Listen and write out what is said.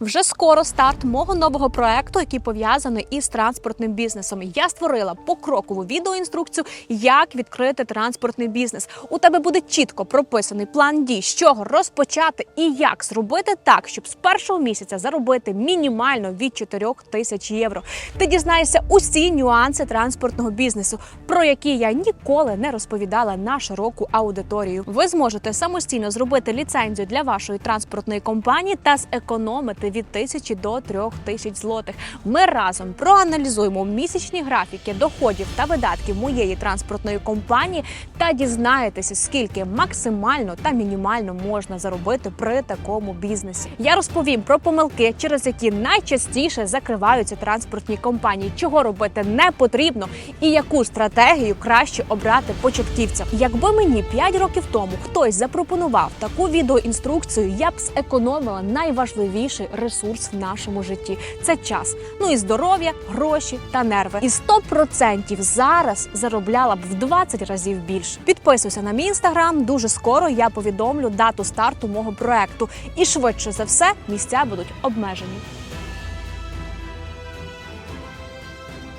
Вже скоро старт мого нового проекту, який пов'язаний із транспортним бізнесом. Я створила покрокову відеоінструкцію, як відкрити транспортний бізнес. У тебе буде чітко прописаний план дій, з чого розпочати і як зробити так, щоб з першого місяця заробити мінімально від 4 тисяч євро. Ти дізнаєшся усі нюанси транспортного бізнесу, про які я ніколи не розповідала на широку аудиторію. Ви зможете самостійно зробити ліцензію для вашої транспортної компанії та зекономити від тисячі до трьох тисяч злотих. Ми разом проаналізуємо місячні графіки доходів та видатків моєї транспортної компанії та дізнаєтеся, скільки максимально та мінімально можна заробити при такому бізнесі. Я розповім про помилки, через які найчастіше закриваються транспортні компанії, чого робити не потрібно і яку стратегію краще обрати початківцям. Якби мені 5 років тому хтось запропонував таку відеоінструкцію, я б зекономила найважливіший ресурс в нашому житті це час. Ну і здоров'я, гроші та нерви. І 100% зараз заробляла б в 20 разів більше. Підписуйся на мій інстаграм. Дуже скоро я повідомлю дату старту мого проекту. І швидше за все місця будуть обмежені.